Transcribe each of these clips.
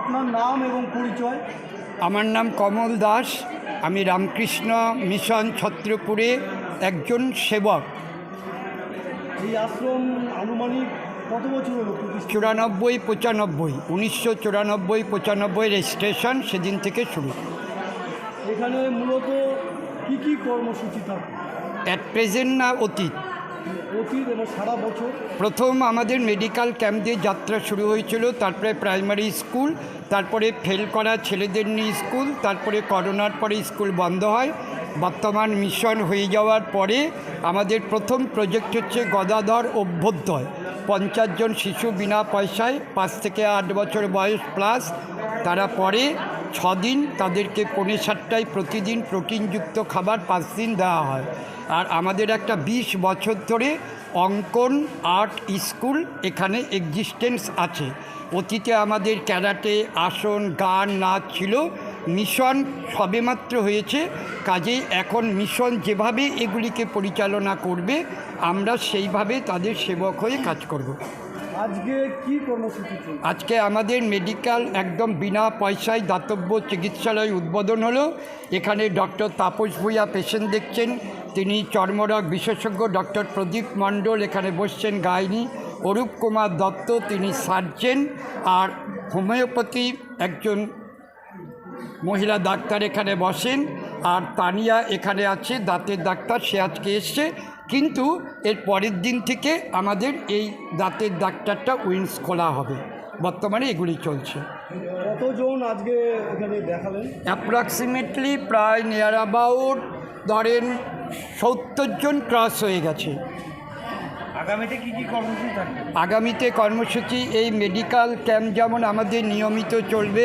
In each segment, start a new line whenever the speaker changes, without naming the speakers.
আপনার নাম এবং পরিচয়?
আমার নাম কমল দাস। আমি রামকৃষ্ণ মিশন ছত্রপুরে একজন সেবক।
এই আশ্রম আনুমানিক কত বছর হলো
চুরানব্বই পঁচানব্বই। উনিশশো চুরানব্বই পঁচানব্বই রেজিস্ট্রেশন সেদিন থেকে শুরু।
এখানে মূলত কি কি কর্মসূচি থাকে
অ্যাট প্রেজেন্ট না অতীত। প্রথম আমাদের মেডিকেল ক্যাম্প দিয়ে যাত্রা শুরু হয়েছিল, তারপরে প্রাইমারি স্কুল, তারপরে ফেল করা ছেলেদের নিয়ে স্কুল, তারপরে করোনার পরে স্কুল বন্ধ হয়। বর্তমান মিশন হয়ে যাওয়ার পরে আমাদের প্রথম প্রজেক্ট হচ্ছে গদাধর অভ্যুদয়। পঞ্চাশ জন শিশু বিনা পয়সায় পাঁচ থেকে আট বছর বয়স প্লাস তারা পরে ছদিন তাদেরকে পৌনে সাতটায় প্রতিদিন প্রোটিনযুক্ত খাবার পাঁচ দিন দেওয়া হয়। আর আমাদের একটা বিশ বছর ধরে অঙ্কন আর্ট স্কুল এখানে এক্সিস্টেন্স আছে। অতীতে আমাদের ক্যারাটে, আসন, গান, নাচ ছিল। মিশন সবেমাত্র হয়েছে। কাজেই এখন মিশন যেভাবে এগুলিকে পরিচালনা করবে আমরা সেইভাবে তাদের সেবক হয়ে কাজ করব।
আজকে কি কর্মসূচি
আজকে আমাদের মেডিকেল একদম বিনা পয়সায় দাতব্য চিকিৎসালয় উদ্বোধন হলো। এখানে ডক্টর তাপস ভূঁইয়া পেশেন্ট দেখছেন তিনি চর্মরোগ বিশেষজ্ঞ ডক্টর প্রদীপ মণ্ডল এখানে বসছেন গাইনি অরূপ কুমার দত্ত তিনি সার্জেন আর হোমিওপ্যাথি একজন মহিলা ডাক্তার এখানে বসেন আর তানিয়া এখানে আছে দাঁতের ডাক্তার সে আজকে এসছে। কিন্তু এর পরের দিন থেকে আমাদের এই দাঁতের ডাক্তারটা উইন্স খোলা হবে। বর্তমানে এগুলি চলছে।
কতজন আজকে এখানে দেখালেন?
অ্যাপ্রক্সিমেটলি প্রায় নিয়ার অ্যাবাউট ধরেন সত্তর জন ক্রস হয়ে গেছে।
আগামীতে কর্মসূচি
কর্মসূচি, এই মেডিকেল ক্যাম্প যেমন আমাদের নিয়মিত চলবে,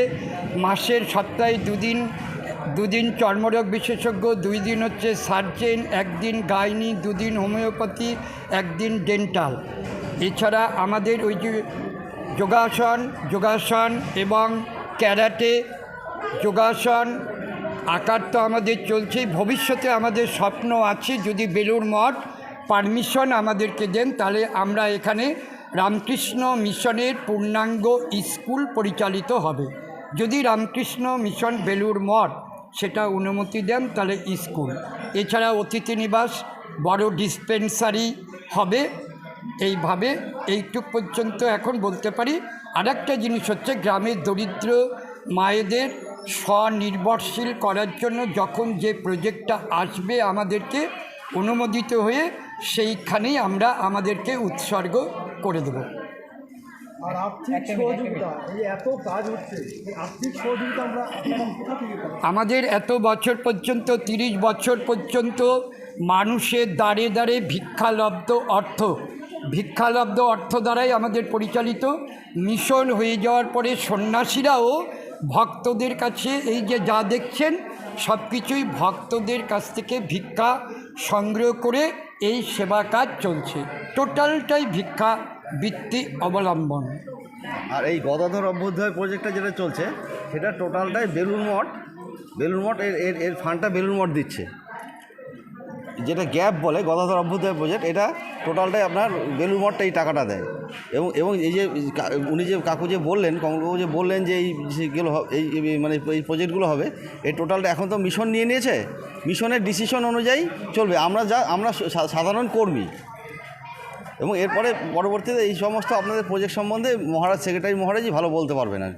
মাসের সপ্তাহে দুদিন দুদিন চর্মরোগ বিশেষজ্ঞ দুই দিন হচ্ছে সার্জেন একদিন গাইনি, দুদিন হোমিওপ্যাথি একদিন ডেন্টাল এছাড়া আমাদের ওই যে যোগাসন যোগাসন এবং ক্যারাটে যোগাসন, আকার তো আমাদের চলছেই, ভবিষ্যতে আমাদের স্বপ্ন আছে যদি বেলুর মঠ পারমিশন আমাদেরকে দেন, তাহলে আমরা এখানে রামকৃষ্ণ মিশনের পূর্ণাঙ্গ স্কুল পরিচালিত হবে। যদি রামকৃষ্ণ মিশন বেলুর মঠ সেটা অনুমতি দেন, তাহলে স্কুল। এছাড়া অতিথি নিবাস, বড় ডিসপেন্সারি হবে, এইভাবে এইটুক পর্যন্ত এখন বলতে পারি। আরেকটা জিনিস হচ্ছে গ্রামের দরিদ্র মায়েদের স্বনির্ভরশীল করার জন্য যখন যে প্রজেক্টটা আসবে আমাদেরকে অনুমোদিত হয়ে সেইখানেই আমরা আমাদেরকে উৎসর্গ করে দেব।
আর আর্থিক সহযোগিতা এই এত কাজ হচ্ছে আর্থিক সহযোগিতা আমরা আপনারা কোথা থেকে পাবো?
আমাদের এত বছর পর্যন্ত তিরিশ বছর পর্যন্ত মানুষের দাঁড়ে দাঁড়ে ভিক্ষালব্ধ অর্থ ভিক্ষালব্ধ অর্থ দ্বারাই আমাদের পরিচালিত। মিশন হয়ে যাওয়ার পরে সন্ন্যাসীরাও ভক্তদের কাছে এই যে যা দেখছেন সব কিছুই ভক্তদের কাছ থেকে ভিক্ষা সংগ্রহ করে এই সেবা কাজ চলছে। টোটালটাই ভিক্ষা, বৃত্তি অবলম্বন।
আর এই গদাধর অভ্যুদয় প্রজেক্টটা যেটা চলছে, সেটা টোটালটাই বেলুন মঠ। বেলুন মঠ এর এর ফান্ডটা বেলুন মঠ দিচ্ছে। যেটা গ্যাপ বলে গদাধর অভ্যুদয় প্রজেক্ট, এটা টোটালটাই আপনার বেলুর মঠটা এই টাকাটা দেয়। এবং এবং এই যে উনি যে কাকু যে বললেন, কমলবাবু যে বললেন যে এই যেগুলো এই মানে এই প্রজেক্টগুলো হবে, এই টোটালটা এখন তো মিশন নিয়ে নিয়েছে। মিশনের ডিসিশন অনুযায়ী চলবে। আমরা যা, আমরা সাধারণ কর্মী। এবং এরপরে পরবর্তীতে এই সমস্ত আপনাদের প্রজেক্ট সম্বন্ধে মহারাজ সেক্রেটারি মহারাজই ভালো বলতে পারবেন আর।